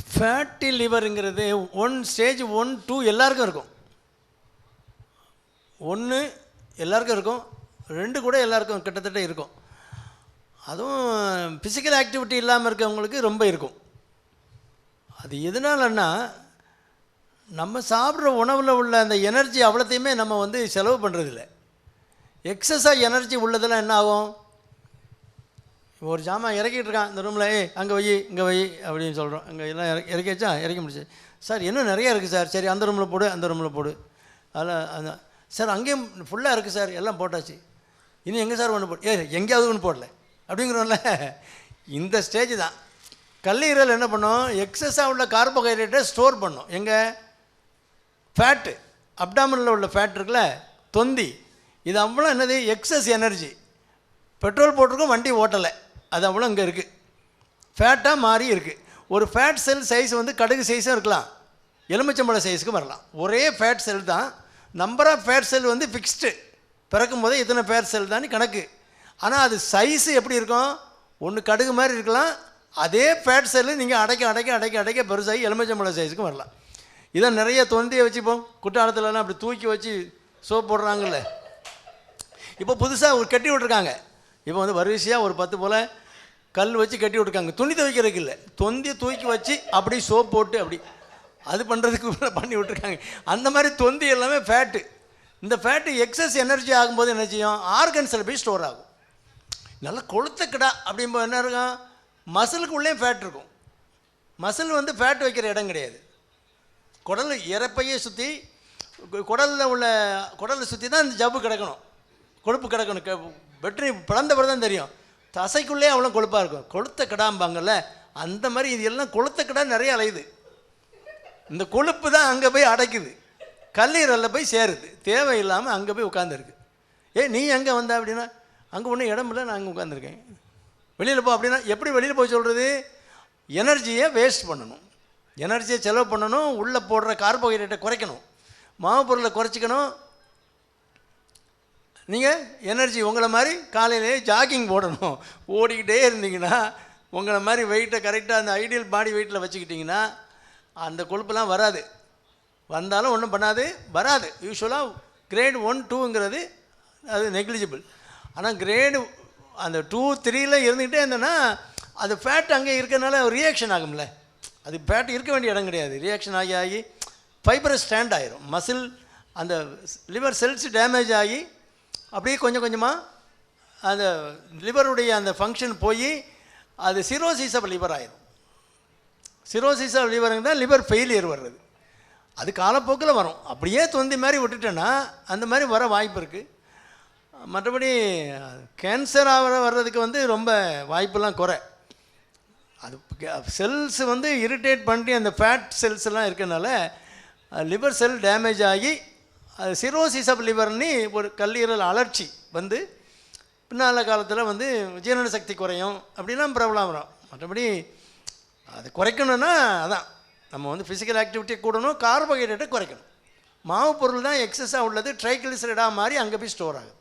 Fatty லிவருங்கிறது one stage one two எல்லாருக்கும் இருக்கும். ஒன்று எல்லாருக்கும் இருக்கும். ரெண்டு கூட எல்லாருக்கும் கிட்டத்தட்ட இருக்கும். அதுவும் ஃபிசிக்கல் ஆக்டிவிட்டி இல்லாமல் இருக்கவங்களுக்கு ரொம்ப இருக்கும். அது எதனாலன்னா நம்ம சாப்பிட்ற உணவில் உள்ள அந்த எனர்ஜி அவ்வளோத்தையுமே நம்ம வந்து செலவு பண்ணுறதில்ல எக்ஸஸாக எனர்ஜி உள்ளதெல்லாம் என்ன ஆகும்? ஒரு ஜாமான் இறக்கிட்டு இருக்கான் இந்த ரூமில் ஏய் அங்கே வை இங்கே வை அப்படின்னு சொல்கிறோம் அங்கே எல்லாம் இறக்கி இறக்கி வச்சா இறக்கி முடிச்சு. சார் இன்னும் நிறையா இருக்குது சார். சரி அந்த ரூமில் போடு அந்த ரூமில் போடு. அதில் அந்த சார் அங்கேயும் ஃபுல்லாக இருக்குது சார். எல்லாம் போட்டாச்சு. இன்னும் எங்கே சார் ஒன்று போடு ஏ எங்கேயாவது ஒன்று போடல. அப்படிங்கிறோம்ல. இந்த ஸ்டேஜ் தான். கல்லீரல் என்ன பண்ணும்? எக்ஸஸாக உள்ள கார்போஹைட்ரேட்டை ஸ்டோர் பண்ணும். எங்கே? ஃபேட்டு அப்டாமனில் உள்ள ஃபேட் இருக்குல்ல? தொந்தி. இது அவ்வளோ என்னது? எக்ஸஸ் எனர்ஜி பெட்ரோல் போட்டிருக்கோம் வண்டி ஓட்டலை. அது அவ்வளோ இங்கே இருக்குது ஃபேட்டாக மாறி இருக்குது ஒரு ஃபேட் செல் சைஸ் வந்து கடுகு சைஸும் இருக்கலாம். எலுமிச்சம்பழ சைஸுக்கு வரலாம். ஒரே ஃபேட் செல் தான். நம்பர் ஆஃப் ஃபேட் செல் வந்து ஃபிக்ஸ்டு பிறக்கும் போதே இத்தனை ஃபேட் செல் தான் கணக்கு. ஆனால் அது சைஸு எப்படி இருக்கும்? ஒன்று கடுகு மாதிரி இருக்கலாம். அதே ஃபேட் செல்லு நீங்கள் அடைக்க அடைக்க அடைக்க அடைக்க பெருசாகி எலுமிச்சம்பழ சைஸுக்கும் வரலாம். இதை நிறைய தொந்தியை வச்சுப்போம். குற்றாலத்துலலாம் அப்படி தூக்கி வச்சு சோப் போடுறாங்கல்ல. இப்போ புதுசாக ஒரு கட்டி விட்ருக்காங்க இப்போ வந்து வரிசையாக ஒரு பத்து போல் கல் வச்சு கட்டி விட்ருக்காங்க துணி துவைக்கிறதுக்கு இல்லை. தொந்தியை தூக்கி வச்சு அப்படி சோப் போட்டு அப்படி அது பண்ணுறதுக்கு பண்ணி விட்ருக்காங்க அந்த மாதிரி தொந்தி எல்லாமே ஃபேட்டு இந்த ஃபேட்டு எக்ஸஸ் எனர்ஜி ஆகும்போது என்ன செய்யும்? ஆர்கன்ஸில் போய் ஸ்டோர் ஆகும். நல்லா கொளுத்துக்கடா அப்படிம்போது என்ன இருக்கும்? மசிலுக்கு உள்ளேயும் ஃபேட் இருக்கும். மசில் வந்து ஃபேட் வைக்கிற இடம் கிடையாது. குடல் இறப்பையே சுற்றி குடலில் உள்ள குடலை சுற்றி தான் இந்த ஜவ்வு கிடக்கணும். கொழுப்பு கிடக்கணும். வெற்றி பிளந்த பிறகு தான் தெரியும். தசைக்குள்ளே அவ்வளோ கொழுப்பாக இருக்கும். கொளுத்த கிடாம்பாங்கல்ல அந்த மாதிரி இது எல்லாம் கொளுத்த கிடா நிறைய அலையுது. இந்த கொழுப்பு தான் அங்கே போய் அடைக்குது. கல்லீரலில் போய் சேருது. தேவையில்லாமல் அங்கே போய் உட்காந்துருக்கு ஏ நீ எங்கே வந்த அப்படின்னா அங்கே ஒன்றும் இடம் இல்லை நான் அங்கே உட்காந்துருக்கேன் வெளியில் போ அப்படின்னா எப்படி வெளியில் போய் சொல்கிறது எனர்ஜியை வேஸ்ட் பண்ணணும். எனர்ஜியை செலவு பண்ணணும். உள்ளே போடுற கார்போஹைட்ரேட்டை குறைக்கணும். மாவு பொருளை குறைச்சிக்கணும். நீங்கள் எனர்ஜி உங்களை மாதிரி காலையிலேயே ஜாகிங் போடணும். ஓடிக்கிட்டே இருந்தீங்கன்னா உங்களை மாதிரி வெயிட்டை கரெக்டாக அந்த ஐடியல் பாடி வெயிட்டில் வச்சுக்கிட்டிங்கன்னா அந்த கொழுப்பெல்லாம் வராது. வந்தாலும் ஒன்றும் பண்ணாது வராது. யூஸ்வலாக கிரேட் ஒன் டூங்கிறது அது நெக்லிஜிபிள் ஆனால் கிரேடு அந்த டூ த்ரீயில் இருந்துக்கிட்டே இருந்தேன்னா அது ஃபேட் அங்கே இருக்கனால ரியாக்ஷன் ஆகும்ல. அது ஃபேட் இருக்க வேண்டிய இடம் கிடையாது. ரியாக்ஷன் ஆகி ஆகி ஃபைபரஸ் ஸ்டாண்ட் ஆகிரும் மசில் அந்த லிவர் செல்ஸ் டேமேஜ் ஆகி அப்படியே கொஞ்சம் கொஞ்சமாக அந்த லிவருடைய அந்த ஃபங்க்ஷன் போய் அது சிரோசிஸ் ஆஃப் லிவர் ஆயிடும் சிரோசிஸ் ஆஃப் லிவருங்க தான் லிவர் ஃபெயிலியர் வர்றது. அது காலப்போக்கில் வரும். அப்படியே தொந்தி மாதிரி விட்டுட்டேன்னா அந்த மாதிரி வர வாய்ப்பு இருக்குது மற்றபடி கேன்சர் ஆகிற வர்றதுக்கு வந்து ரொம்ப வாய்ப்பெல்லாம் குறை. அது செல்ஸ் வந்து இரிட்டேட் பண்ணி அந்த ஃபேட் செல்ஸ் எல்லாம் இருக்கனால லிவர் செல் டேமேஜ் ஆகி அது சிரோசிஸ் ஆஃப் லிவர்னு ஒரு கல்லீரல் அலர்ச்சி வந்து பின்னால் காலத்தில் வந்து ஜீரண சக்தி குறையும் அப்படிலாம் ப்ராப்ளம் வரும். மற்றபடி அது குறைக்கணும்னா அதான் நம்ம வந்து ஃபிசிக்கல் ஆக்டிவிட்டியை கூடணும் கார்போஹைட்ரேட்டை குறைக்கணும். மாவு பொருள் தான் எக்ஸஸாக உள்ளது ட்ரைகிளிசரைடாக மாதிரி அங்கே போய் ஸ்டோர் ஆகுது.